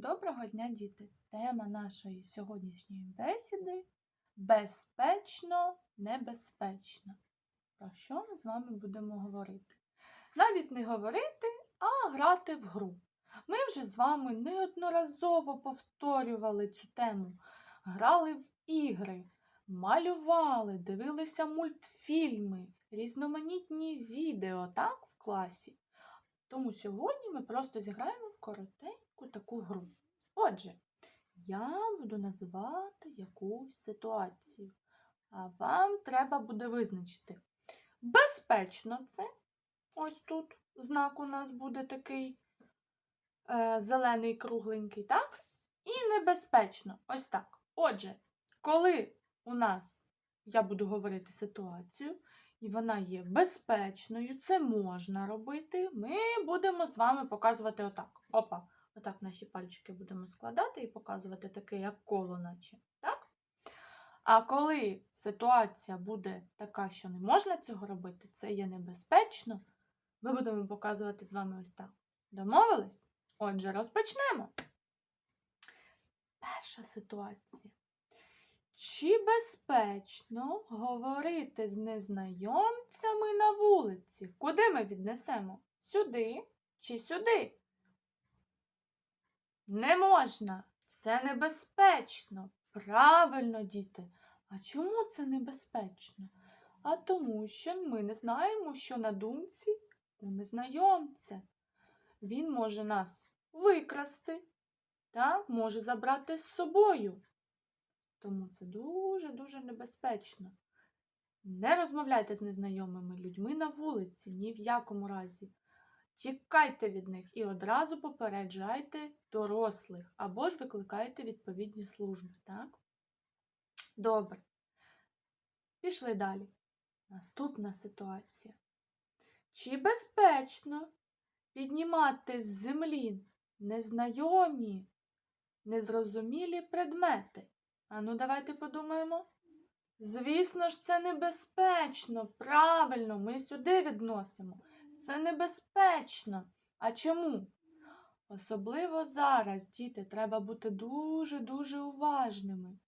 Доброго дня, діти! Тема нашої сьогоднішньої бесіди безпечно, небезпечно. Про що ми з вами будемо говорити? Навіть не говорити, а грати в гру. Ми вже з вами неодноразово повторювали цю тему, грали в ігри, малювали, дивилися мультфільми, різноманітні відео так, в класі. Тому сьогодні ми просто зіграємо в коротеньку таку гру. Отже, я буду називати якусь ситуацію, а вам треба буде визначити. Безпечно це. Ось тут знак у нас буде такий е, зелений кругленький, так? І небезпечно. Ось так. Отже, коли у нас я буду говорити ситуацію, і вона є безпечною, це можна робити. Ми будемо з вами показувати отак. Опа, отак наші пальчики будемо складати і показувати таке, як коло, наче. Так? А коли ситуація буде така, що не можна цього робити, це є небезпечно, ми будемо показувати з вами ось так. Домовились? Отже, розпочнемо. Перша ситуація. Чи безпечно говорити з незнайомцями на вулиці? Куди ми віднесемо? Сюди чи сюди? Не можна. Це небезпечно. Правильно, діти. А чому це небезпечно? А тому, що ми не знаємо, що на думці у незнайомця. Він може нас викрасти, так? може забрати з собою. Тому це дуже-дуже небезпечно. Не розмовляйте з незнайомими людьми на вулиці, ні в якому разі. Тікайте від них і одразу попереджайте дорослих або ж викликайте відповідні служби, так? Добре. Пішли далі. Наступна ситуація. Чи безпечно піднімати з землі незнайомі, незрозумілі предмети? Ану, давайте подумаємо. Звісно ж, це небезпечно. Правильно, ми сюди відносимо. Це небезпечно. А чому? Особливо зараз, діти, треба бути дуже-дуже уважними.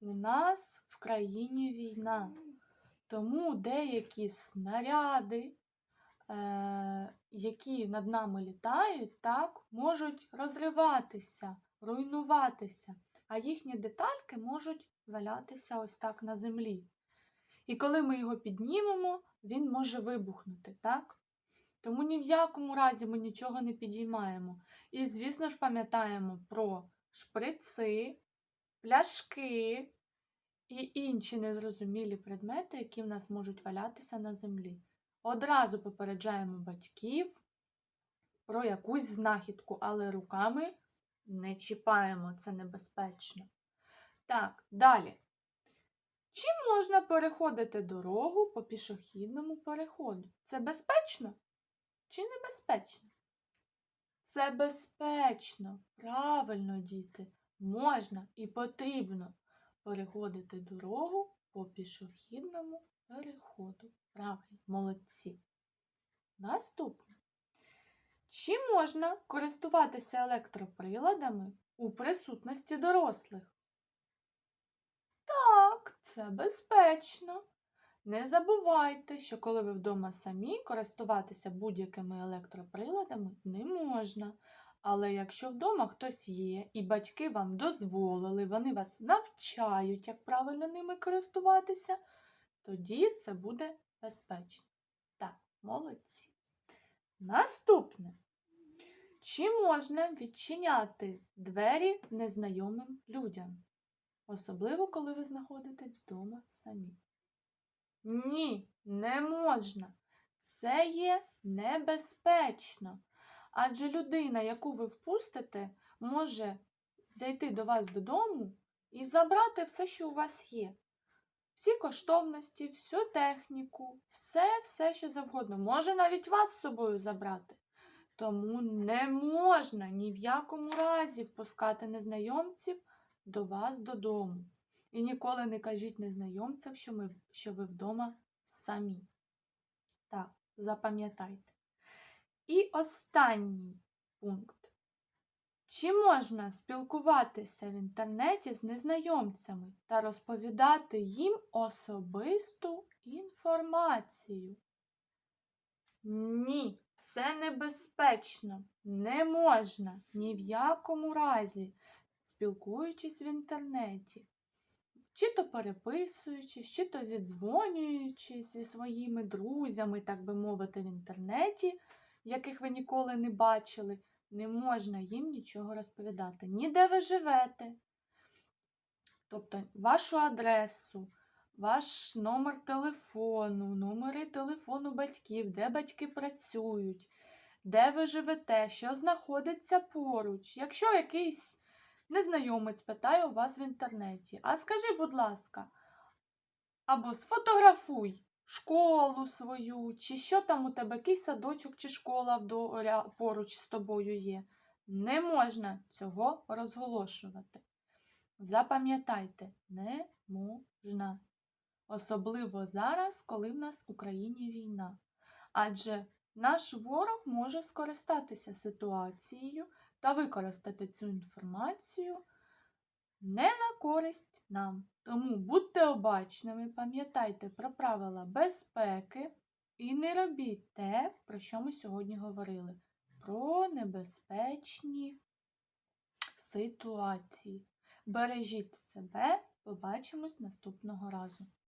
У нас в країні війна, тому деякі снаряди, е, які над нами літають, так, можуть розриватися, руйнуватися а їхні детальки можуть валятися ось так на землі. І коли ми його піднімемо, він може вибухнути, так? Тому ні в якому разі ми нічого не підіймаємо. І, звісно ж, пам'ятаємо про шприци, пляшки і інші незрозумілі предмети, які в нас можуть валятися на землі. Одразу попереджаємо батьків про якусь знахідку, але руками не чіпаємо, це небезпечно. Так, далі. Чи можна переходити дорогу по пішохідному переходу? Це безпечно чи небезпечно? Це безпечно, правильно, діти, можна і потрібно переходити дорогу по пішохідному переходу. Правильно, молодці. Наступне. Чи можна користуватися електроприладами у присутності дорослих? Це безпечно. Не забувайте, що коли ви вдома самі користуватися будь-якими електроприладами не можна. Але якщо вдома хтось є і батьки вам дозволили, вони вас навчають, як правильно ними користуватися, тоді це буде безпечно. Так, молодці. Наступне. Чи можна відчиняти двері незнайомим людям? Особливо, коли ви знаходитесь вдома самі. Ні, не можна. Це є небезпечно. Адже людина, яку ви впустите, може зайти до вас додому і забрати все, що у вас є. Всі коштовності, всю техніку, все, все, що завгодно. Може навіть вас з собою забрати. Тому не можна ні в якому разі впускати незнайомців до вас додому. І ніколи не кажіть незнайомцям, що, ми, що ви вдома самі. Так, запам'ятайте. І останній пункт. Чи можна спілкуватися в інтернеті з незнайомцями та розповідати їм особисту інформацію? Ні, це небезпечно. Не можна ні в якому разі, спілкуючись в інтернеті. Чи то переписуючись, чи то зідзвонюючись зі своїми друзями, так би мовити, в інтернеті, яких ви ніколи не бачили, не можна їм нічого розповідати. Ні де ви живете, тобто вашу адресу, ваш номер телефону, номери телефону батьків, де батьки працюють, де ви живете, що знаходиться поруч. Якщо якийсь незнайомець питає у вас в інтернеті, а скажи, будь ласка, або сфотографуй школу свою, чи що там у тебе, який садочок чи школа поруч з тобою є. Не можна цього розголошувати. Запам'ятайте, не можна. Особливо зараз, коли в нас в Україні війна. Адже наш ворог може скористатися ситуацією та використати цю інформацію не на користь нам. Тому будьте обачними, пам'ятайте про правила безпеки і не робіть те, про що ми сьогодні говорили. Про небезпечні ситуації. Бережіть себе, побачимось наступного разу.